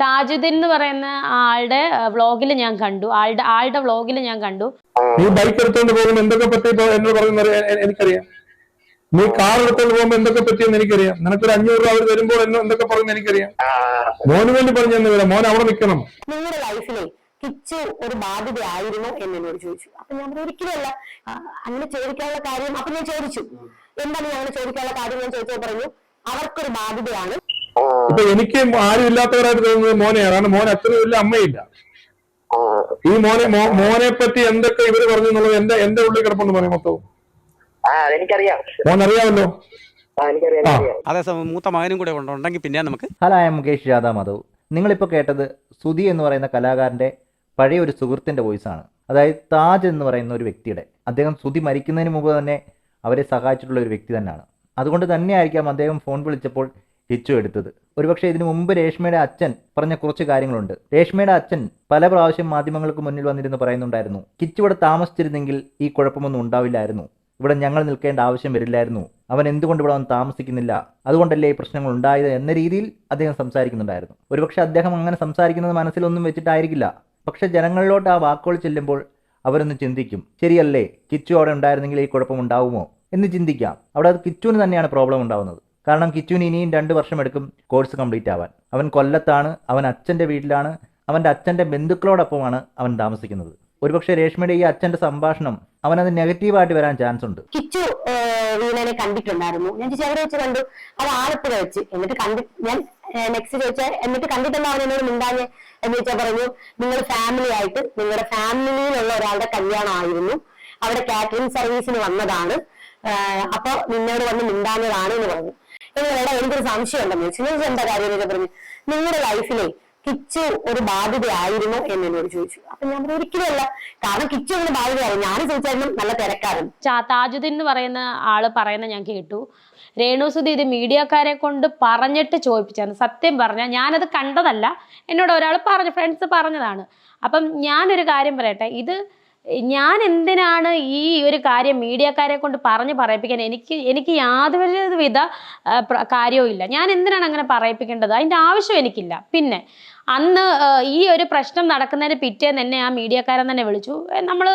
താജുദ്ദീൻ എന്ന് പറയുന്ന ആളുടെ വ്ളോഗിൽ ഞാൻ കണ്ടു. ആളുടെ ആളുടെ വ്ളോഗിൽ ഞാൻ കണ്ടു. നീ ബൈക്ക് എടുത്തോണ്ട് പോകുമ്പോൾ എന്തൊക്കെ പറ്റി ഇപ്പൊ എന്നോട് എ- എനിക്കറിയാം. നീ കാർ എടുത്തോണ്ട് പോകുമ്പോൾ എന്തൊക്കെ പറ്റിയെന്ന് എനിക്കറിയാം. നിനക്കൊരു അഞ്ഞൂറ് രൂപ അവർ വരുമ്പോൾ എന്നോ എന്തൊക്കെ പറയുന്ന എനിക്കറിയാം. മോന് വേണ്ടി പറഞ്ഞു തന്നില്ല മോൻ അവിടെ നിൽക്കണം. നിങ്ങളുടെ ലൈഫിലെ കിച്ചു ഒരു ബാധ്യതയായിരുന്നു എന്ന് എന്നോട് ചോദിച്ചു. അപ്പൊ ഞാൻ ഒരിക്കലല്ല അങ്ങനെ ചോദിക്കാനുള്ള കാര്യം അപ്പൊ ഞാൻ ചോദിച്ചു. എന്താണ് ഞാൻ അങ്ങനെ ചോദിക്കാനുള്ള കാര്യം? ഞാൻ ചോദിച്ചത് പറഞ്ഞു അവർക്കൊരു ബാധ്യതയാണ് ഇപ്പൊ എനിക്ക് ആരും ഇല്ലാത്തവരായിട്ട് തോന്നുന്നത് മോനെയാണ് കാരണം മോൻ അച്ഛനും ഇല്ല അമ്മയില്ല. ഈ മോനെ മോനെ പറ്റി എന്തൊക്കെ ഇവർ പറഞ്ഞു എന്നുള്ളത് എന്റെ എന്റെ ഉള്ളിൽ കിടപ്പുണ്ട് മോനെ മൊത്തവും മോൻ അറിയാമല്ലോ ആ എനിക്കറിയാം ആ. എനിക്കറിയാം. മൂത്ത മകനും കൂടെ ഉണ്ട്. ഉണ്ടെങ്കിൽ പിന്നെ നമുക്ക് ഹലോ ഐ മുകേഷ് രാധാ മാധവ്. നിങ്ങളിപ്പോൾ കേട്ടത് സുധി എന്ന് പറയുന്ന കലാകാരന്റെ പഴയ ഒരു സുഹൃത്തിന്റെ വോയിസ് ആണ്. അതായത് താജ് എന്ന് പറയുന്ന ഒരു വ്യക്തിയുടെ. അദ്ദേഹം സുധി മരിക്കുന്നതിന് മുമ്പ് തന്നെ അവരെ സഹായിച്ചിട്ടുള്ള ഒരു വ്യക്തി തന്നെയാണ്. അതുകൊണ്ട് തന്നെയായിരിക്കാം അദ്ദേഹം ഫോൺ വിളിച്ചപ്പോൾ കിച്ചു എടുത്തത്. ഒരുപക്ഷെ ഇതിനു മുമ്പ് രേഷ്മയുടെ അച്ഛൻ പറഞ്ഞ കുറച്ച് കാര്യങ്ങളുണ്ട്. രേഷ്മയുടെ അച്ഛൻ പല പ്രാവശ്യം മാധ്യമങ്ങൾക്ക് മുന്നിൽ വന്നിരുന്ന് പറയുന്നുണ്ടായിരുന്നു കിച്ചു ഇവിടെ താമസിച്ചിരുന്നെങ്കിൽ ഈ കുഴപ്പമൊന്നും ഉണ്ടാവില്ലായിരുന്നു. ഇവിടെ ഞങ്ങൾ നിൽക്കേണ്ട ആവശ്യം വരില്ലായിരുന്നു. അവൻ എന്തുകൊണ്ട് ഇവിടെ അവൻ താമസിക്കുന്നില്ല? അതുകൊണ്ടല്ലേ ഈ പ്രശ്നങ്ങൾ ഉണ്ടായത്? എന്ന രീതിയിൽ അദ്ദേഹം സംസാരിക്കുന്നുണ്ടായിരുന്നു. ഒരുപക്ഷെ അദ്ദേഹം അങ്ങനെ സംസാരിക്കുന്നത് മനസ്സിലൊന്നും വെച്ചിട്ടായിരിക്കില്ല. പക്ഷെ ജനങ്ങളിലോട്ട് ആ വാക്കുകൾ ചെല്ലുമ്പോൾ അവരൊന്ന് ചിന്തിക്കും ശരിയല്ലേ കിച്ചു അവിടെ ഉണ്ടായിരുന്നെങ്കിൽ ഈ കുഴപ്പം ഉണ്ടാവുമോ? എന്ന് ചിന്തിക്കാം. അവിടെ അത് കിച്ചുവിന് തന്നെയാണ് പ്രോബ്ലം ഉണ്ടാവുന്നത്. കാരണം കിച്ചുവിന് ഇനിയും രണ്ട് വർഷം എടുക്കും കോഴ്സ് കംപ്ലീറ്റ് ആവാൻ. അവൻ കൊല്ലത്താണ് അവൻ അച്ഛന്റെ വീട്ടിലാണ് അവന്റെ അച്ഛന്റെ ബന്ധുക്കളോടൊപ്പമാണ് അവൻ താമസിക്കുന്നത്. ഒരുപക്ഷെ രേഷ്മയുടെ ഈ അച്ഛന്റെ സംഭാഷണം അവനത് നെഗറ്റീവായിട്ട് വരാൻ ചാൻസ് ഉണ്ട്. കിച്ചു വീണനെ കണ്ടിട്ടുണ്ടായിരുന്നു. ഞാൻ ചോദിച്ചു അവരെ വെച്ച് കണ്ടു. അത് ആലപ്പുഴ വെച്ച്. എന്നിട്ട് കണ്ടി ഞാൻ നെക്സ്റ്റ് ചോദിച്ച എന്നിട്ട് കണ്ടിട്ടുണ്ടോ അവൻ എന്നോട് മിണ്ടാഞ്ഞ് എന്ന് വെച്ചാൽ പറഞ്ഞു നിങ്ങൾ ഫാമിലി ആയിട്ട് നിങ്ങളുടെ ഫാമിലിയിലുള്ള ഒരാളുടെ കല്യാണം ആയിരുന്നു. അവിടെ കാറ്ററിംഗ് സർവീസിന് വന്നതാണ്. അപ്പൊ നിന്നോട് വന്ന് മിണ്ടാഞ്ഞതാണ് എന്ന് പറഞ്ഞു. എടാ എനിക്കൊരു സംശയം ഉണ്ടെന്ന് ചോദിച്ചു നിങ്ങൾ എന്താ കാര്യം എന്നൊക്കെ പറഞ്ഞു നിങ്ങളുടെ ലൈഫിലെ കിച്ചു ഒരു ബാധ്യതയായിരുന്നു എന്ന് എന്നോട് ചോദിച്ചു. അപ്പൊ ഞാൻ ഒരിക്കലുമല്ല കാരണം കിച്ചു അങ്ങനെ ബാധ്യതയായിരുന്നു ഞാൻ ചോദിച്ചായിരുന്നു നല്ല ചാ- താജുദ്ദീൻ എന്ന് പറയുന്ന ആൾ പറയുന്ന ഞാൻ കേട്ടു. രേണുസുതി ഇത് മീഡിയക്കാരെ കൊണ്ട് പറഞ്ഞിട്ട് ചോദിപ്പിച്ചാണ്. സത്യം പറഞ്ഞാൽ ഞാനത് കണ്ടതല്ല. എന്നോട് ഒരാൾ പറഞ്ഞു ഫ്രണ്ട്സ് പറഞ്ഞതാണ്. അപ്പം ഞാനൊരു കാര്യം പറയട്ടെ. ഇത് ഞാൻ എന്തിനാണ് ഈ ഒരു കാര്യം മീഡിയക്കാരെ കൊണ്ട് പറഞ്ഞ് പറയിപ്പിക്കാൻ? എനിക്ക് എനിക്ക് യാതൊരു വിധ കാര്യവും ഇല്ല. ഞാൻ എന്തിനാണ് അങ്ങനെ പറയിപ്പിക്കേണ്ടത്? അതിന്റെ ആവശ്യം എനിക്കില്ല. പിന്നെ അന്ന് ഈ ഒരു പ്രശ്നം നടക്കുന്നതിന് പിറ്റേന്ന് തന്നെ ആ മീഡിയക്കാരൻ തന്നെ വിളിച്ചു. നമ്മൾ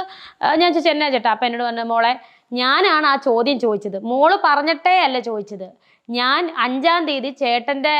ഞാൻ ചോദിച്ചു എന്നാ ചേട്ടാ? അപ്പം എന്നോട് പറഞ്ഞു മോളെ ഞാനാണ് ആ ചോദ്യം ചോദിച്ചത്. മോൾ പറഞ്ഞിട്ടേ അല്ല ചോദിച്ചത്. ഞാൻ അഞ്ചാം തീയതി ചേട്ടന്റെ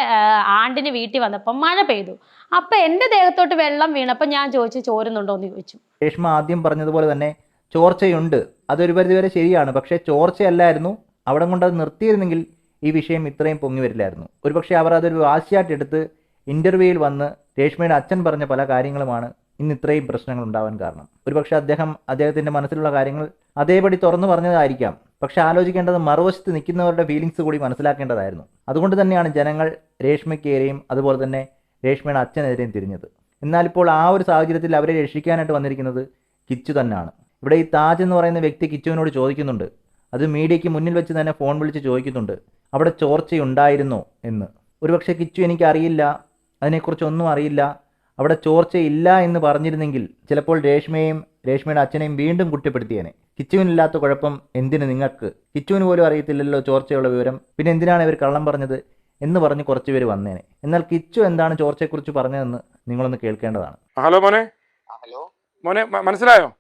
ആണ്ടിന് വീട്ടിൽ വന്നപ്പം മഴ പെയ്തു. അപ്പം എന്റെ ദേഹത്തോട്ട് വെള്ളം വീണപ്പോൾ ഞാൻ ചോദിച്ചു ചോരുന്നുണ്ടോ എന്ന് ചോദിച്ചു. രേഷ്മ ആദ്യം പറഞ്ഞതുപോലെ തന്നെ ചോർച്ചയുണ്ട്. അതൊരു പരിധിവരെ ശരിയാണ്. പക്ഷേ ചോർച്ചയല്ലായിരുന്നു. അവിടെ കൊണ്ട് അത് നിർത്തിയിരുന്നെങ്കിൽ ഈ വിഷയം ഇത്രയും പൊങ്ങി വരില്ലായിരുന്നു. ഒരുപക്ഷെ അവർ അതൊരു വാശിയായിട്ട് എടുത്ത് ഇന്റർവ്യൂയിൽ വന്ന് രേഷ്മയുടെ അച്ഛൻ പറഞ്ഞ പല കാര്യങ്ങളുമാണ് ഇന്ന് ഇത്രയും പ്രശ്നങ്ങൾ ഉണ്ടാവാൻ കാരണം. ഒരുപക്ഷെ അദ്ദേഹം അദ്ദേഹത്തിന്റെ മനസ്സിലുള്ള കാര്യങ്ങൾ അതേപടി തുറന്നു പറഞ്ഞതായിരിക്കാം. പക്ഷെ ആലോചിക്കേണ്ടത് മറുവശത്ത് നിൽക്കുന്നവരുടെ ഫീലിങ്സ് കൂടി മനസ്സിലാക്കേണ്ടതായിരുന്നു. അതുകൊണ്ട് തന്നെയാണ് ജനങ്ങൾ രേഷ്മയ്ക്കേരെയും അതുപോലെ തന്നെ രേഷ്മയുടെ അച്ഛനെതിരെയും തിരിഞ്ഞത്. എന്നാൽ ഇപ്പോൾ ആ ഒരു സാഹചര്യത്തിൽ അവരെ രക്ഷിക്കാനായിട്ട് വന്നിരിക്കുന്നത് കിച്ചു തന്നെയാണ്. ഇവിടെ ഈ താജ് എന്ന് പറയുന്ന വ്യക്തി കിച്ചുവിനോട് ചോദിക്കുന്നുണ്ട്. അത് മീഡിയയ്ക്ക് മുന്നിൽ വെച്ച് തന്നെ ഫോൺ വിളിച്ച് ചോദിക്കുന്നുണ്ട്. അവിടെ ചോർച്ചയുണ്ടായിരുന്നോ എന്ന്. ഒരുപക്ഷെ കിച്ചു എനിക്കറിയില്ല. അതിനെക്കുറിച്ചൊന്നും അറിയില്ല. അവിടെ ചോർച്ചയില്ല എന്ന് പറഞ്ഞിരുന്നെങ്കിൽ ചിലപ്പോൾ രേഷ്മയെയും രേഷ്മയുടെ അച്ഛനെയും വീണ്ടും കുറ്റപ്പെടുത്തിയേനെ. കിച്ചുവിനില്ലാത്ത കുഴപ്പം എന്തിന് നിങ്ങൾക്ക്? കിച്ചുവിന് പോലും അറിയത്തില്ലല്ലോ ചോർച്ചയുള്ള വിവരം. പിന്നെ എന്തിനാണ് ഇവർ കള്ളം പറഞ്ഞത് എന്ന് പറഞ്ഞ് കുറച്ച് പേര് വന്നേനെ. എന്നാൽ കിച്ചു എന്താണ് ചോർച്ചയെക്കുറിച്ച് പറഞ്ഞതെന്ന് നിങ്ങളൊന്ന് കേൾക്കേണ്ടതാണ്. ഹലോ മോനെ. ഹലോ. മോനെ മനസ്സിലായോ?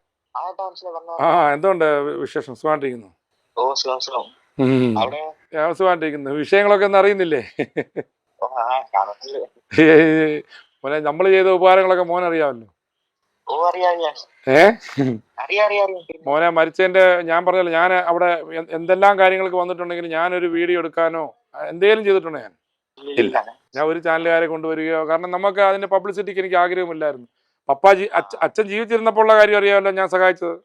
ആ എന്തുകൊണ്ട് വിശേഷം? സുഖമായിട്ടിരിക്കുന്നു. ഓ ഞാൻ സുഖമായിട്ടിരിക്കുന്നു. വിഷയങ്ങളൊക്കെ ഒന്നും അറിയുന്നില്ലേ? ആ കാണുന്നില്ല മോനെ നമ്മൾ ചെയ്ത ഉപകാരങ്ങളൊക്കെ മോൻ അറിയാമല്ലോ. ഏ? മോനെ മരിച്ചതിന്റെ ഞാൻ പറഞ്ഞല്ലോ ഞാൻ അവിടെ എന്തെല്ലാം കാര്യങ്ങൾക്ക് വന്നിട്ടുണ്ടെങ്കിലും ഞാനൊരു വീഡിയോ എടുക്കാനോ എന്തെങ്കിലും ചെയ്തിട്ടുണ്ടോ ഞാൻ? ഇല്ല ഞാൻ ഒരു ചാനലുകാരെ കൊണ്ടുവരികയോ കാരണം നമുക്ക് അതിന്റെ പബ്ലിസിറ്റിക്ക് എനിക്ക് ആഗ്രഹമില്ലായിരുന്നു. പപ്പാജി അച്ഛൻ ജീവിച്ചിരുന്നപ്പോൾ ഉള്ള കാര്യം അറിയാമല്ലോ ഞാൻ സഹായിച്ചത്.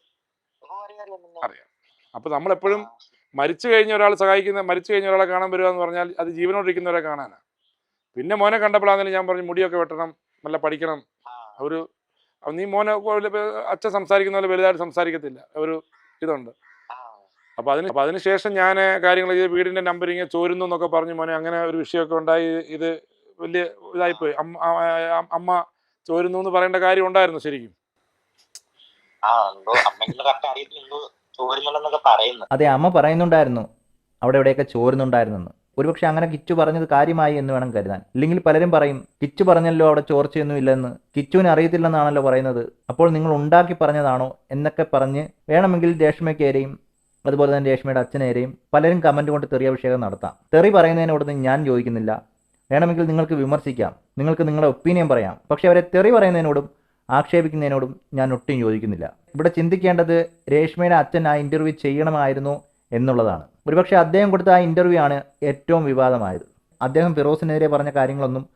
അറിയാം അപ്പൊ നമ്മളെപ്പോഴും മരിച്ചു കഴിഞ്ഞ ഒരാൾ സഹായിക്കുന്ന മരിച്ചു കഴിഞ്ഞ ഒരാളെ കാണാൻ വരിക എന്ന് പറഞ്ഞാൽ അത് ജീവനോടിരിക്കുന്നവരെ കാണാനാണ് പിന്നെ മോനെ കണ്ടപ്പോഴാണെങ്കിലും ഞാൻ പറഞ്ഞു മുടിയൊക്കെ വെട്ടണം നല്ല പഠിക്കണം. അവർ ഒരു നീ മോനെ അച്ഛൻ സംസാരിക്കുന്ന പോലെ വലുതായിട്ട് സംസാരിക്കത്തില്ല. ഒരു ഇതുണ്ട്. അപ്പൊ അതിന് അപ്പൊ അതിനുശേഷം ഞാൻ കാര്യങ്ങൾ ചെയ്ത് വീടിന്റെ നമ്പർ ഇങ്ങനെ ചോരുന്നു എന്നൊക്കെ പറഞ്ഞു മോനെ. അങ്ങനെ ഒരു വിഷയമൊക്കെ ഉണ്ടായി. ഇത് വലിയ ഇതായിപ്പോയി അമ്മ അമ്മ ചോരുന്നു എന്ന് പറയേണ്ട കാര്യം ഉണ്ടായിരുന്നു ശരിക്കും. അതെ അമ്മ പറയുന്നുണ്ടായിരുന്നു. അവിടെ എവിടെയൊക്കെ ചോരുന്നുണ്ടായിരുന്നെന്ന്. ഒരുപക്ഷെ അങ്ങനെ കിച്ചു പറഞ്ഞത് കാര്യമായി എന്ന് വേണം കരുതാൻ. ഇല്ലെങ്കിൽ പലരും പറയും കിച്ചു പറഞ്ഞല്ലോ അവിടെ ചോർച്ചയൊന്നും ഇല്ലെന്ന്. കിച്ചുവിന് അറിയത്തില്ലെന്നാണല്ലോ പറയുന്നത്. അപ്പോൾ നിങ്ങൾ ഉണ്ടാക്കി പറഞ്ഞതാണോ എന്നൊക്കെ പറഞ്ഞ് വേണമെങ്കിൽ രേഷ്മയ്ക്കേരെയും അതുപോലെ തന്നെ രേഷ്മയുടെ അച്ഛനേരെയും പലരും കമന്റ് കൊണ്ട് തെറിയഭിഷേകം നടത്താം. തെറി പറയുന്നതിനോടൊന്നും ഞാൻ ചോദിക്കുന്നില്ല വേണമെങ്കിൽ നിങ്ങൾക്ക് വിമർശിക്കാം. നിങ്ങൾക്ക് നിങ്ങളുടെ ഒപ്പീനിയൻ പറയാം. പക്ഷേ അവരെ തെറി പറയുന്നതിനോടും ആക്ഷേപിക്കുന്നതിനോടും ഞാൻ ഒട്ടും യോജിക്കുന്നില്ല. ഇവിടെ ചിന്തിക്കേണ്ടത് രേഷ്മയുടെ അച്ഛൻ ആ ഇന്റർവ്യൂ ചെയ്യണമായിരുന്നു എന്നുള്ളതാണ്. ഒരുപക്ഷെ അദ്ദേഹം കൊടുത്ത ആ ഇന്റർവ്യൂ ആണ് ഏറ്റവും വിവാദമായത്. അദ്ദേഹം ഫിറോസിനെതിരെ പറഞ്ഞ കാര്യങ്ങളൊന്നും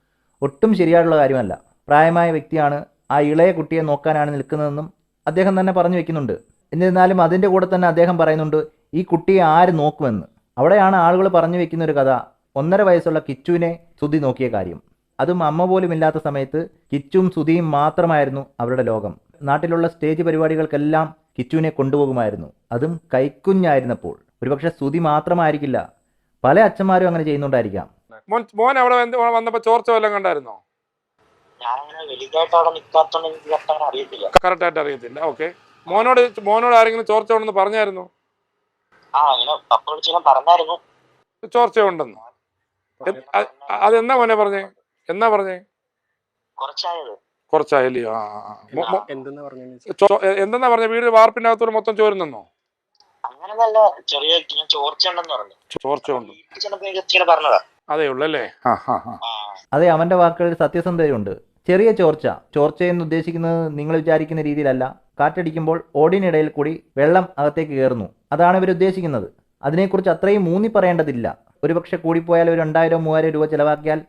ഒട്ടും ശരിയായിട്ടുള്ള കാര്യമല്ല. പ്രായമായ വ്യക്തിയാണ്. ആ ഇളയ കുട്ടിയെ നോക്കാനാണ് നിൽക്കുന്നതെന്നും അദ്ദേഹം തന്നെ പറഞ്ഞു വെക്കുന്നുണ്ട്. എന്നിരുന്നാലും അതിന്റെ കൂടെ തന്നെ അദ്ദേഹം പറയുന്നുണ്ട് ഈ കുട്ടിയെ ആര് നോക്കുമെന്ന്? അവിടെയാണ് ആളുകൾ പറഞ്ഞു വെക്കുന്ന ഒരു കഥ. ഒന്നര വയസ്സുള്ള കിച്ചുവിനെ സുതി നോക്കിയ കാര്യം. അതും അമ്മ പോലും ഇല്ലാത്ത സമയത്ത് കിച്ചും സുതിയും മാത്രമായിരുന്നു അവരുടെ ലോകം. നാട്ടിലുള്ള സ്റ്റേജ് പരിപാടികൾക്കെല്ലാം കിച്ചുവിനെ കൊണ്ടുപോകുമായിരുന്നു. അതും കൈക്കുഞ്ഞായിരുന്നപ്പോൾ. ഒരുപക്ഷെ സ്തുതി മാത്രമായിരിക്കില്ല. പല അച്ഛന്മാരും അങ്ങനെ ചെയ്യുന്നുണ്ടായിരിക്കാം. മോൻ അവിടെ എന്ത് വന്നപ്പോ ചോർച്ച വല്ലതും കണ്ടായിരുന്നോ? ഞാനങ്ങനെ വലുതായിട്ട് അവിടെ നിൽക്കാത്തോണ്ട് എനിക്ക് കറക്റ്റ് അങ്ങനെ അറിയത്തില്ല. ഓക്കെ. മോനോട് മോനോട് ആരെങ്കിലും ചോർച്ച ഉണ്ടെന്ന് പറഞ്ഞായിരുന്നു? ചോർച്ച ഉണ്ടെന്ന്. അതെന്താ അതെന്നാ മോനെ പറഞ്ഞേ? എന്നാ പറഞ്ഞേ? കുറച്ചായല്ലയോ എന്തെന്നാ പറഞ്ഞ? വീട് വാർപ്പിന്റെ അകത്തൂടെ മൊത്തം ചോരുന്നെന്നോ? അങ്ങനെ നല്ല ചെറിയ ചോർച്ചയുണ്ടെന്ന് പറഞ്ഞു. ചോർച്ച ഉണ്ട് വീട്ടിൽ ചെന്നപ്പോ പറഞ്ഞതാ. അതേ ഉള്ളല്ലേ അതെ അവന്റെ വാക്കുകളിൽ സത്യസന്ധതയുണ്ട്. ചെറിയ ചോർച്ച. ചോർച്ച എന്ന് ഉദ്ദേശിക്കുന്നത് നിങ്ങൾ വിചാരിക്കുന്ന രീതിയിലല്ല. കാറ്റടിക്കുമ്പോൾ ഓടിനിടയിൽ കൂടി വെള്ളം അകത്തേക്ക് കയറുന്നു. അതാണ് ഇവർ ഉദ്ദേശിക്കുന്നത്. അതിനെക്കുറിച്ച് അത്രയും മൂന്നി പറയേണ്ടതില്ല. ഒരുപക്ഷെ കൂടിപ്പോയാൽ ഒരു രണ്ടായിരം മൂവായിരം രൂപ ചിലവാക്കിയാൽ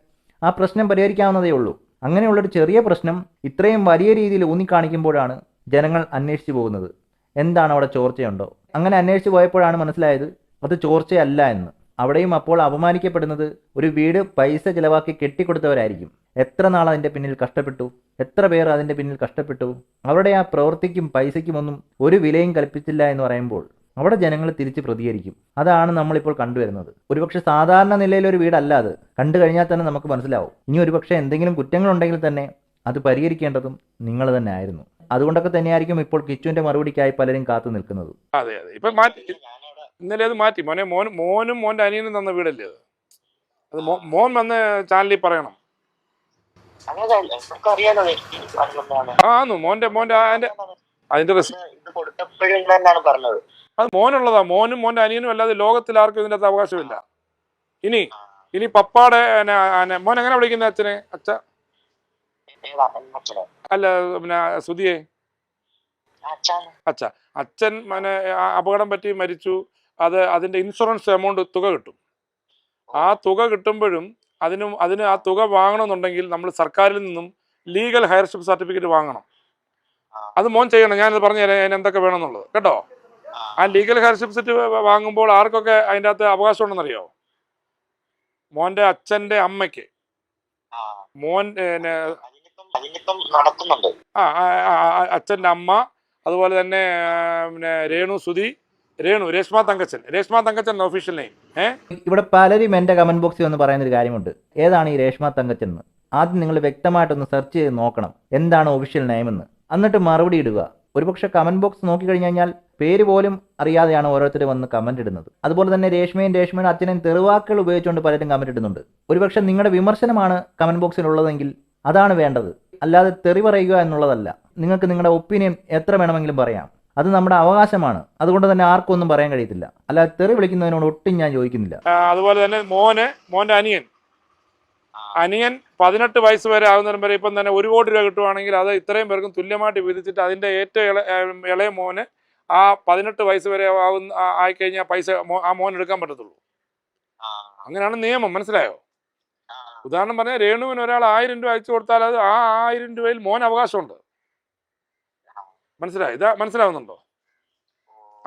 ആ പ്രശ്നം പരിഹരിക്കാവുന്നതേ ഉള്ളൂ. അങ്ങനെയുള്ളൊരു ചെറിയ പ്രശ്നം ഇത്രയും വലിയ രീതിയിൽ ഊന്നിക്കാണിക്കുമ്പോഴാണ് ജനങ്ങൾ അന്വേഷിച്ചു പോകുന്നത്. എന്താണ് അവിടെ ചോർച്ചയുണ്ടോ? അങ്ങനെ അന്വേഷിച്ച് പോയപ്പോഴാണ് മനസ്സിലായത് അത് ചോർച്ചയല്ല എന്ന്. അവിടെയും അപ്പോൾ അപമാനിക്കപ്പെടുന്നത് ഒരു വീട് പൈസ ചിലവാക്കി കെട്ടിക്കൊടുത്തവരായിരിക്കും. എത്ര നാൾ അതിന്റെ പിന്നിൽ കഷ്ടപ്പെട്ടു? എത്ര പേർ അതിന്റെ പിന്നിൽ കഷ്ടപ്പെട്ടു? അവരുടെ ആ പ്രവൃത്തിക്കും പൈസയ്ക്കുമൊന്നും ഒരു വിലയും കൽപ്പിച്ചില്ല എന്ന് പറയുമ്പോൾ അവിടെ ജനങ്ങൾ തിരിച്ച് പ്രതികരിക്കും. അതാണ് നമ്മളിപ്പോൾ കണ്ടുവരുന്നത്. ഒരുപക്ഷെ സാധാരണ നിലയിൽ ഒരു വീടല്ല അത്. കണ്ടു കഴിഞ്ഞാൽ തന്നെ നമുക്ക് മനസ്സിലാവും. ഇനി ഒരുപക്ഷെ എന്തെങ്കിലും കുറ്റങ്ങളുണ്ടെങ്കിൽ തന്നെ അത് പരിഹരിക്കേണ്ടതും നിങ്ങൾ തന്നെ ആയിരുന്നു. അതുകൊണ്ടൊക്കെ തന്നെയായിരിക്കും ഇപ്പോൾ കിച്ചുവിന്റെ മറുപടിക്കായി പലരും കാത്തു നിൽക്കുന്നത്. അതെ അതെ. ഇപ്പൊ മാറ്റി ഇന്നലെ അത് മാറ്റി. മോനെ മോൻ മോനും മോന്റെ അനിയനും തന്ന വീടല്ലേ അത്? അത് മോൻ വന്ന് ചാനലിൽ പറയണം. ആന്നു. മോന്റെ മോന്റെ അതിന്റെ അതിന്റെ അത് മോനുള്ളതാ. മോനും മോന്റെ അനിയനും അല്ലാതെ ലോകത്തിൽ ആർക്കും ഇതിന്റെ അകത്ത് അവകാശമില്ല. ഇനി ഇനി പപ്പാടെ മോൻ എങ്ങനെ വിളിക്കുന്ന അച്ഛനെ? അച്ഛ. അല്ല പിന്നെ സുധിയെ? അച്ഛ അച്ഛൻ മനെ അപകടം പറ്റി മരിച്ചു. അത് അതിന്റെ ഇൻഷുറൻസ് എമൗണ്ട് തുക കിട്ടും. ആ തുക കിട്ടുമ്പോഴും അതിനും അതിന് ആ തുക വാങ്ങണമെന്നുണ്ടെങ്കിൽ നമ്മൾ സർക്കാരിൽ നിന്നും ലീഗൽ ഹയർഷിപ്പ് സർട്ടിഫിക്കറ്റ് വാങ്ങണം. അത് മോൻ ചെയ്യണം. ഞാനത് പറഞ്ഞു തരാം. അതിന് എന്തൊക്കെ വേണമെന്നുള്ളത്. കേട്ടോ? ആ. ലീഗൽ ഹയർഷിപ്പ് സർട്ടിഫിക്കറ്റ് വാങ്ങുമ്പോൾ ആർക്കൊക്കെ അതിന്റെ അകത്ത് അവകാശം ഉണ്ടെന്നറിയോ? മോന്റെ അച്ഛന്റെ അമ്മയ്ക്ക്. മോൻ പിന്നെ അതിനിപ്പം നടക്കുന്നുണ്ട് ആ അച്ഛന്റെ അമ്മ അതുപോലെ തന്നെ പിന്നെ രേണു സുധി രേണു രേഷ്മ തങ്കച്ചൻ. രേഷ്മ തങ്കച്ചൻ ഒഫീഷ്യൽ നെയിം ഇവിടെ പലരും എന്റെ കമന്റ് ബോക്സിൽ വന്ന് പറയുന്നൊരു കാര്യമുണ്ട്. ഏതാണ് ഈ രേഷ്മ തങ്കച്ചൻ എന്ന് ആദ്യം നിങ്ങൾ വ്യക്തമായിട്ടൊന്ന് സെർച്ച് ചെയ്ത് നോക്കണം. എന്താണ് ഒഫീഷ്യൽ നെയിം എന്ന്. എന്നിട്ട് മറുപടി ഇടുക. ഒരുപക്ഷെ കമന്റ് ബോക്സ് നോക്കിക്കഴിഞ്ഞ് കഴിഞ്ഞാൽ പേര് പോലും അറിയാതെയാണ് ഓരോരുത്തർ വന്ന് കമന്റ് ഇടുന്നത്. അതുപോലെ തന്നെ രേഷ്മയും രേഷ്മയുടെ അച്ഛനെയും തെറുവാക്കുകൾ ഉപയോഗിച്ചുകൊണ്ട് പലരും കമന്റ് ഇടുന്നുണ്ട്. ഒരുപക്ഷെ നിങ്ങളുടെ വിമർശനമാണ് കമന്റ് ബോക്സിൽ ഉള്ളതെങ്കിൽ അതാണ് വേണ്ടത്. അല്ലാതെ തെറി പറയുക എന്നുള്ളതല്ല. നിങ്ങൾക്ക് നിങ്ങളുടെ ഒപ്പീനിയൻ എത്ര വേണമെങ്കിലും പറയാം. അത് നമ്മുടെ അവകാശമാണ്. അതുകൊണ്ട് തന്നെ ആർക്കും ഒന്നും പറയാൻ കഴിയത്തില്ല. അല്ലാതെ തെറി വിളിക്കുന്നതിനോട് ഒട്ടും ഞാൻ ചോദിക്കുന്നില്ല അതുപോലെ തന്നെ മോന് മോന്റെ അനിയൻ. അനിയൻ പതിനെട്ട് വയസ്സ് വരെ ആകുന്നതിന് വരെ ഇപ്പം തന്നെ ഒരു കോടി രൂപ കിട്ടുവാണെങ്കിൽ അത് ഇത്രയും പേർക്കും തുല്യമായിട്ട് വിധിച്ചിട്ട് അതിന്റെ ഏറ്റവും ഇള ഇളയ മോന് ആ പതിനെട്ട് വയസ്സ് വരെ ആവുന്ന ആ- ആയിക്കഴിഞ്ഞാൽ പൈസ ആ മോൻ എടുക്കാൻ പറ്റത്തുള്ളൂ. അങ്ങനെയാണ് നിയമം. മനസ്സിലായോ? ഉദാഹരണം പറഞ്ഞാൽ രേണുവിന് ഒരാൾ ആയിരം രൂപ അയച്ചു കൊടുത്താൽ അത് ആ ആയിരം രൂപയിൽ മോൻ അവകാശമുണ്ട്. മനസ്സിലായി? ഇതാ മനസ്സിലാവുന്നുണ്ടോ?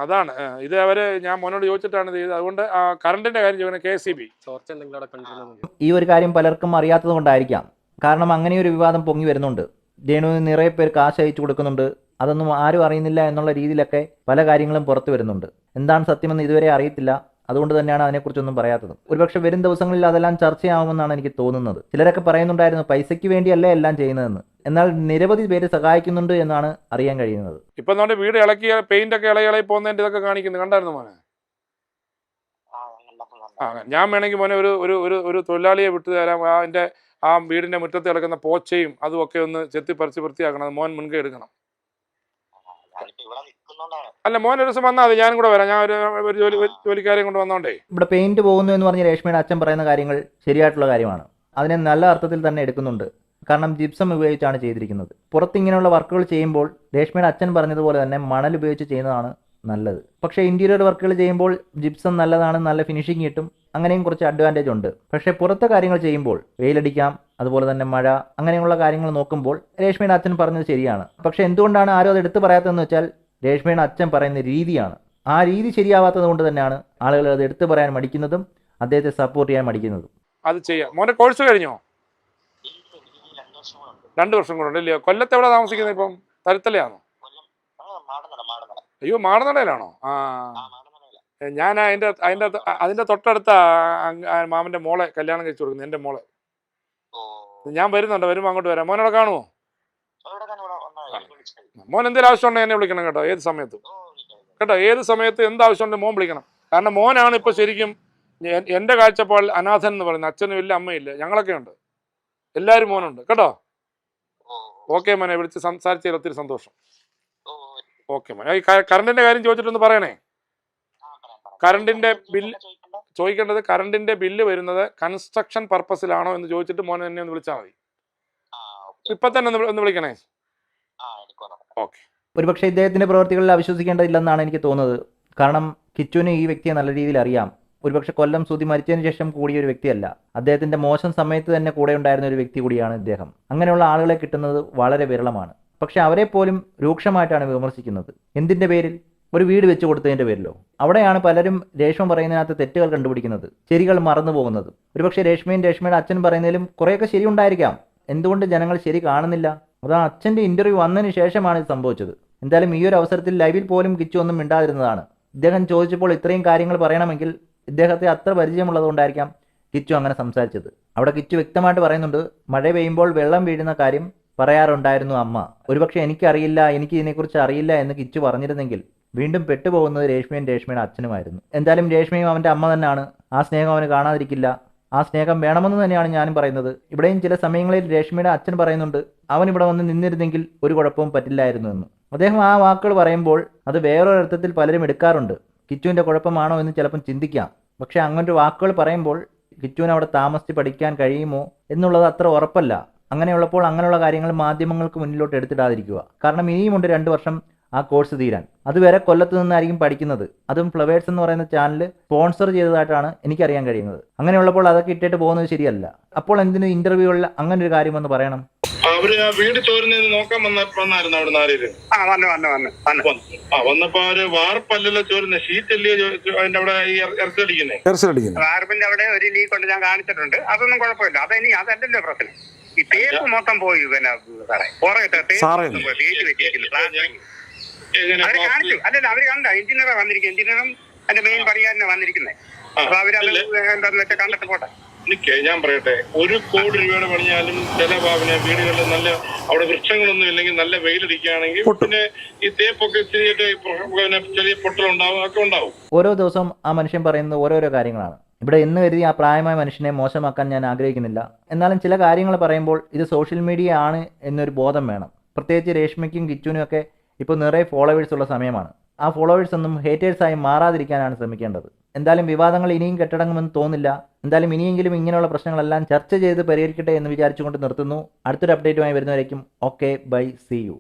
അതാണ്. ഇത് അവർ ഞാൻ മോനോട് ചോദിച്ചിട്ടാണ് ഇത് ചെയ്തത്. അതുകൊണ്ട് ആ കറണ്ടിന്റെ കാര്യം ചോദിക്കുന്നത് കെ സി ബി. ചോർച്ച എന്തെങ്കിലും അവിടെ കണ്ടിരുന്നു ഈ ഒരു കാര്യം പലർക്കും അറിയാത്തത് കൊണ്ടായിരിക്കാം. കാരണം അങ്ങനെ ഒരു വിവാദം പൊങ്ങി വരുന്നുണ്ട്. രേണുവിന് നിറയെ പേർ കാശ് അയച്ചു കൊടുക്കുന്നുണ്ട്. അതൊന്നും ആരും അറിയുന്നില്ല എന്നുള്ള രീതിയിലൊക്കെ പല കാര്യങ്ങളും പുറത്തു വരുന്നുണ്ട്. എന്താണ് സത്യമെന്ന് ഇതുവരെ അറിയത്തില്ല. അതുകൊണ്ട് തന്നെയാണ് അതിനെക്കുറിച്ചൊന്നും പറയാത്തത്. ഒരുപക്ഷെ വരും ദിവസങ്ങളിൽ അതെല്ലാം ചർച്ചയാവുമെന്നാണ് എനിക്ക് തോന്നുന്നത്. ചിലരൊക്കെ പറയുന്നുണ്ടായിരുന്നു പൈസയ്ക്ക് വേണ്ടിയല്ല എല്ലാം ചെയ്യുന്നതെന്ന്. എന്നാൽ നിരവധി പേര് സഹായിക്കുന്നുണ്ട് എന്നാണ് അറിയാൻ കഴിയുന്നത്. ഇപ്പൊ നമ്മുടെ വീട് ഇളക്കിയ പെയിന്റ് ഒക്കെ ഇളകി ഇളകി പോകുന്നതിന്റെ ഇതൊക്കെ കാണിക്കുന്നു. കണ്ടായിരുന്നു മോനെ? ആ ഞാൻ വേണമെങ്കിൽ മോനെ ഒരു ഒരു ഒരു ഒരു തൊഴിലാളിയെ വിട്ടു തരാം. ആ എന്റെ ആ വീടിന്റെ മുറ്റത്ത് കിടക്കുന്ന പോച്ചയും അതും ഒക്കെ ഒന്ന് ചെത്തി പറിച്ച് വൃത്തിയാക്കണം. മോൻ മുൻകൈ എടുക്കണം. അല്ല മോൻ ഒരു ദിവസം വന്നാൽ ഞാനും കൂടെ വരാം. ഞാൻ ഒരു ഒരു ജോലി ഒരു ജോലിക്കാരെയും കൊണ്ട് വന്നോണ്ടേ. ഇവിടെ പെയിന്റ് പോകുന്നു എന്ന് പറഞ്ഞ രേഷ്മയുടെ അച്ഛൻ പറയുന്ന കാര്യങ്ങൾ ശരിയായിട്ടുള്ള കാര്യമാണ്. അതിനെ നല്ല അർത്ഥത്തിൽ തന്നെ എടുക്കുന്നുണ്ട്. കാരണം ജിപ്സം ഉപയോഗിച്ചാണ് ചെയ്തിരിക്കുന്നത്. പുറത്ത് ഇങ്ങനെയുള്ള വർക്കുകൾ ചെയ്യുമ്പോൾ രേഷ്മയുടെ അച്ഛൻ പറഞ്ഞതുപോലെ തന്നെ മണൽ ഉപയോഗിച്ച് ചെയ്യുന്നതാണ് നല്ലത്. പക്ഷേ ഇന്റീരിയർ വർക്കുകൾ ചെയ്യുമ്പോൾ ജിപ്സം നല്ലതാണ് നല്ല ഫിനിഷിംഗ് കിട്ടും. അങ്ങനെയും കുറച്ച് അഡ്വാന്റേജ് ഉണ്ട്. പക്ഷേ പുറത്തെ കാര്യങ്ങൾ ചെയ്യുമ്പോൾ വെയിലടിക്കാം അതുപോലെ തന്നെ മഴ അങ്ങനെയുള്ള കാര്യങ്ങൾ നോക്കുമ്പോൾ രേഷ്മയുടെ അച്ഛൻ പറഞ്ഞത് ശരിയാണ്. പക്ഷേ എന്തുകൊണ്ടാണ് ആരും അത് എടുത്തു പറയാത്തതെന്ന് വെച്ചാൽ രേഷ്മയുടെ അച്ഛൻ പറയുന്ന രീതിയാണ്. ആ രീതി ശരിയാവാത്തത് കൊണ്ട് തന്നെയാണ് ആളുകൾ അത് എടുത്തു പറയാൻ മടിക്കുന്നതും അദ്ദേഹത്തെ സപ്പോർട്ട് ചെയ്യാൻ മടിക്കുന്നതും. അത് ചെയ്യാം. മോനെ കോഴ്സ് കഴിഞ്ഞോ? രണ്ടു വർഷം കൂടെ ഉണ്ട് കൊല്ലത്ത് എവിടെ താമസിക്കുന്നത് ഇപ്പം? തരുത്തലയാണോ അയ്യോ മാടനടയിലാണോ? ആ. ഞാൻ അതിന്റെ അതിന്റെ അതിന്റെ തൊട്ടടുത്ത മാമന്റെ മോളെ കല്യാണം കഴിച്ചു കൊടുക്കുന്നത് എന്റെ മോളെ. ഞാൻ വരുന്നുണ്ട് വരുമ്പോ അങ്ങോട്ട് വരാം. മോനോടെ കാണുമോ ഇവിടെ തന്നെ ഇവിടെ വന്നാൽ വിളിച്ചത് മോൻ എന്തെങ്കിലും ആവശ്യമുണ്ടെങ്കിൽ എന്നെ വിളിക്കണം കേട്ടോ ഏത് സമയത്തും. കേട്ടോ ഏത് സമയത്ത് എന്ത് ആവശ്യമുണ്ടെങ്കിൽ മോൻ വിളിക്കണം. കാരണം മോനാണ് ഇപ്പൊ ശരിക്കും എന്റെ കാഴ്ചപ്പാടിൽ അനാഥൻ എന്ന് പറയുന്നത്. അച്ഛനും ഇല്ല അമ്മയില്ല ഞങ്ങളൊക്കെ ഉണ്ട്. എല്ലാവരും മോനുണ്ട്. കേട്ടോ? ഓക്കെ മോനെ വിളിച്ച് സംസാരിച്ചതിൽ ഒത്തിരി സന്തോഷം. ഓക്കെ മോനെ. ഈ കറണ്ടിന്റെ കാര്യം ചോദിച്ചിട്ടൊന്ന് പറയണേ? കറണ്ടിന്റെ ബില്ല് ചോദിക്കേണ്ടത്? കറണ്ടിന്റെ ബില്ല് വരുന്നത് കൺസ്ട്രക്ഷൻ പർപ്പസിലാണോ എന്ന് ചോദിച്ചിട്ട് മോനെ എന്നെ ഒന്ന് വിളിച്ചാൽ മതി. ഇപ്പൊ തന്നെ ഒന്ന് വിളിക്കണേ. ഒരുപക്ഷെ ഇദ്ദേഹത്തിന്റെ പ്രവർത്തികളിൽ അവിശ്വസിക്കേണ്ടതില്ലെന്നാണ് എനിക്ക് തോന്നുന്നത്. കാരണം കിച്ചുവിന് ഈ വ്യക്തിയെ നല്ല രീതിയിൽ അറിയാം. ഒരുപക്ഷെ കൊല്ലം സുതി മരിച്ചതിന് ശേഷം കൂടിയ ഒരു വ്യക്തിയല്ല. അദ്ദേഹത്തിന്റെ മോശം സമയത്ത് തന്നെ കൂടെ ഉണ്ടായിരുന്ന ഒരു വ്യക്തി കൂടിയാണ് ഇദ്ദേഹം. അങ്ങനെയുള്ള ആളുകളെ കിട്ടുന്നത് വളരെ വിരളമാണ്. പക്ഷെ അവരെ പോലും രൂക്ഷമായിട്ടാണ് വിമർശിക്കുന്നത്. എന്തിന്റെ പേരിൽ? ഒരു വീട് വെച്ചു കൊടുത്തതിന്റെ പേരിലോ? അവിടെയാണ് പലരും രേഷ്മ പറയുന്നതിനകത്ത് തെറ്റുകൾ കണ്ടുപിടിക്കുന്നത്. ശരികൾ മറന്നു പോകുന്നത്. ഒരുപക്ഷെ രേഷ്മയും രേഷ്മയുടെ അച്ഛൻ പറയുന്നതിലും കുറേയൊക്കെ ശരി ഉണ്ടായിരിക്കാം എന്തുകൊണ്ട് ജനങ്ങൾ ശരി കാണുന്നില്ല? അത് ആ അച്ഛന്റെ ഇന്റർവ്യൂ വന്നതിന് ശേഷമാണ് ഇത് സംഭവിച്ചത്. എന്തായാലും ഈ ഒരു അവസരത്തിൽ ലൈവിൽ പോലും കിച്ചു ഒന്നും മിണ്ടാതിരുന്നതാണ്. ഇദ്ദേഹം ചോദിച്ചപ്പോൾ ഇത്രയും കാര്യങ്ങൾ പറയണമെങ്കിൽ ഇദ്ദേഹത്തെ അത്ര പരിചയമുള്ളതുകൊണ്ടായിരിക്കാം കിച്ചു അങ്ങനെ സംസാരിച്ചത്. അവിടെ കിച്ചു വ്യക്തമായിട്ട് പറയുന്നുണ്ട് മഴ പെയ്യുമ്പോൾ വെള്ളം വീഴുന്ന കാര്യം പറയാറുണ്ടായിരുന്നു അമ്മ. ഒരുപക്ഷെ എനിക്കറിയില്ല എനിക്ക് ഇതിനെക്കുറിച്ച് അറിയില്ല എന്ന് കിച്ചു പറഞ്ഞിരുന്നെങ്കിൽ വീണ്ടും പെട്ടുപോകുന്നത് രേഷ്മയും രേഷ്മയുടെ അച്ഛനുമായിരുന്നു. എന്തായാലും രേഷ്മയും അവന്റെ അമ്മ തന്നെയാണ്. ആ സ്നേഹം അവന് കാണാതിരിക്കില്ല. ആ സ്നേഹം വേണമെന്ന് തന്നെയാണ് ഞാനും പറയുന്നത്. ഇവിടെയും ചില സമയങ്ങളിൽ രേഷ്മയുടെ അച്ഛൻ പറയുന്നുണ്ട് അവൻ ഇവിടെ വന്ന് നിന്നിരുന്നെങ്കിൽ ഒരു കുഴപ്പവും പറ്റില്ലായിരുന്നു എന്ന്. അദ്ദേഹം ആ വാക്കുകൾ പറയുമ്പോൾ അത് വേറൊരർത്ഥത്തിൽ പലരും എടുക്കാറുണ്ട്. കിച്ചുവിന്റെ കുഴപ്പമാണോ എന്ന് ചിലപ്പം ചിന്തിക്കാം. പക്ഷേ അങ്ങനൊരു വാക്കുകൾ പറയുമ്പോൾ കിച്ചുവിന് അവിടെ താമസിച്ച് പഠിക്കാൻ കഴിയുമോ എന്നുള്ളത് അത്ര ഉറപ്പല്ല. അങ്ങനെയുള്ളപ്പോൾ അങ്ങനെയുള്ള കാര്യങ്ങൾ മാധ്യമങ്ങൾക്ക് മുന്നിലോട്ട് എടുത്തിടാതിരിക്കുക. കാരണം ഇനിയുമുണ്ട് രണ്ട് വർഷം ആ കോഴ്സ് തീരാൻ. അതുവരെ കൊല്ലത്ത് നിന്നായിരിക്കും പഠിക്കുന്നത്. അതും ഫ്ലവേഴ്സ് എന്ന് പറയുന്ന ചാനൽ സ്പോൺസർ ചെയ്തതായിട്ടാണ് എനിക്കറിയാൻ കഴിയുന്നത്. അങ്ങനെയുള്ളപ്പോൾ അതൊക്കെ ഇട്ടിട്ട് പോകുന്നത് ശരിയല്ല. അപ്പോൾ എന്തിനു ഇന്റർവ്യൂകളിൽ അങ്ങനെ ഒരു കാര്യം കാര്യമെന്ന് പറയണം? അവർ ആ വീട് ചോരുന്നത് നോക്കാൻ വന്ന വന്നായിരുന്നു അവിടെ നാലുപേര് ആ വന്നു വന്നു വന്നു വന്നു. വന്നു. ആ വന്നപ്പോ അവർ വാർപ്പല്ലല്ലോ ചോരുന്ന. ഷീറ്റ് അല്ലേ അതിന്റെ അവിടെ ഈ ഇറച്ചടിക്കുന്നേ വാർപ്പിന്റെ അവിടെ ഒരു ലീക്ക് ഉണ്ട് ഞാൻ കാണിച്ചിട്ടുണ്ട്. അതൊന്നും കുഴപ്പമില്ല. അതിനി അതല്ലല്ലോ പ്രശ്നം. ഈ തേപ്പ് മൊത്തം പോയി പിന്നെ സാറേ. പുറകെ തേപ്പ് വെച്ചിരിക്കുന്നു. അവർ കാണിച്ചു. അല്ലല്ല അവർ കണ്ട. എഞ്ചിനീയറെ വന്നിരിക്കും എഞ്ചിനീയറും അതിന്റെ മെയിൻ പണിക്കാരനെ വന്നിരിക്കുന്നത് അപ്പൊ അവരത് എന്താന്ന് വെച്ചാൽ കണ്ടിട്ട് പോട്ടെ. ഞാൻ പറയട്ടെ. ഒരു കോടി രൂപയുടെ പണിഞ്ഞാലും ചില ഭാവന വീടുകളിൽ നല്ല അവിടെ വൃക്ഷങ്ങളൊന്നും ഇല്ലെങ്കിൽ നല്ല വെയിലടിക്കുകയാണെങ്കിൽ പിന്നെ ഈ തേപ്പൊക്കെ ചെറിയ പിന്നെ ചെറിയ പൊട്ടലുണ്ടാവും ഒക്കെ ഉണ്ടാവും. ഓരോ ദിവസം ആ മനുഷ്യൻ പറയുന്നത് ഓരോരോ കാര്യങ്ങളാണ്. ഇവിടെ എന്ന് കരുതി ആ പ്രായമായ മനുഷ്യനെ മോശമാക്കാൻ ഞാൻ ആഗ്രഹിക്കുന്നില്ല. എന്നാലും ചില കാര്യങ്ങൾ പറയുമ്പോൾ ഇത് സോഷ്യൽ മീഡിയ ആണ് എന്നൊരു ബോധം വേണം. പ്രത്യേകിച്ച് രേഷ്മയ്ക്കും കിച്ചുവിനും ഒക്കെ ഇപ്പോൾ നിറയെ ഫോളോവേഴ്സ് ഉള്ള സമയമാണ്. ആ ഫോളോവേഴ്സ് ഒന്നും ഹേറ്റേഴ്സായി മാറാതിരിക്കാനാണ് ശ്രമിക്കേണ്ടത്. എന്തായാലും വിവാദങ്ങൾ ഇനിയും കെട്ടടങ്ങുമെന്ന് തോന്നില്ല. എന്തായാലും ഇനിയെങ്കിലും ഇങ്ങനെയുള്ള പ്രശ്നങ്ങളെല്ലാം ചർച്ച ചെയ്ത് പരിഹരിക്കട്ടെ എന്ന് വിചാരിച്ചുകൊണ്ട് നിർത്തുന്നു. അടുത്തൊരു അപ്ഡേറ്റുമായി വരുന്നവരേക്കും. Okay bye see you